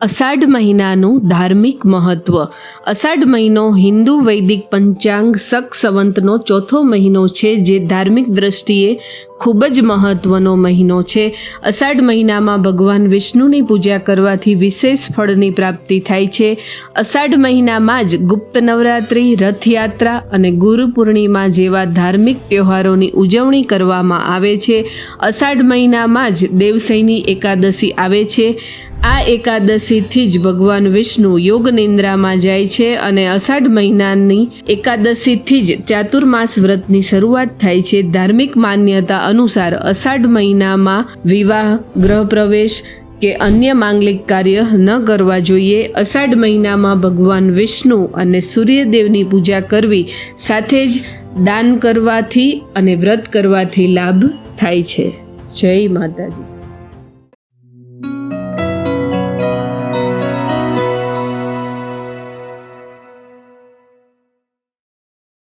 અષાઢ મહિનાનું ધાર્મિક મહત્વ. અષાઢ મહિનો હિન્દુ વૈદિક પંચાંગ શક સંવંતનો ચોથો મહિનો છે જે ધાર્મિક દ્રષ્ટિએ ખૂબ જ મહત્વનો મહિનો છે. અષાઢ મહિનામાં ભગવાન વિષ્ણુની પૂજા કરવાથી વિશેષ ફળની પ્રાપ્તિ થાય છે. અષાઢ મહિનામાં જ ગુપ્ત નવરાત્રિ, રથયાત્રા અને ગુરુ પૂર્ણિમા જેવા ધાર્મિક તહેવારોની ઉજવણી કરવામાં આવે છે. અષાઢ મહિનામાં જ દેવસૈની એકાદશી આવે છે. આ એકાદશીથી જ ભગવાન વિષ્ણુ યોગ નિંદ્રામાં જાય છે અને અષાઢ મહિનાની એકાદશીથી જ ચાતુર્માસ વ્રતની શરૂઆત થાય છે. ધાર્મિક માન્યતા અનુસાર અષાઢ મહિનામાં વિવાહ ગ્રહ પ્રવેશ કે અન્ય માંગલિક કાર્ય ન કરવા જોઈએ. અષાઢ મહિનામાં ભગવાન વિષ્ણુ અને સૂર્યદેવની પૂજા કરવી સાથે જ દાન કરવાથી અને વ્રત કરવાથી લાભ થાય છે. જય માતાજી.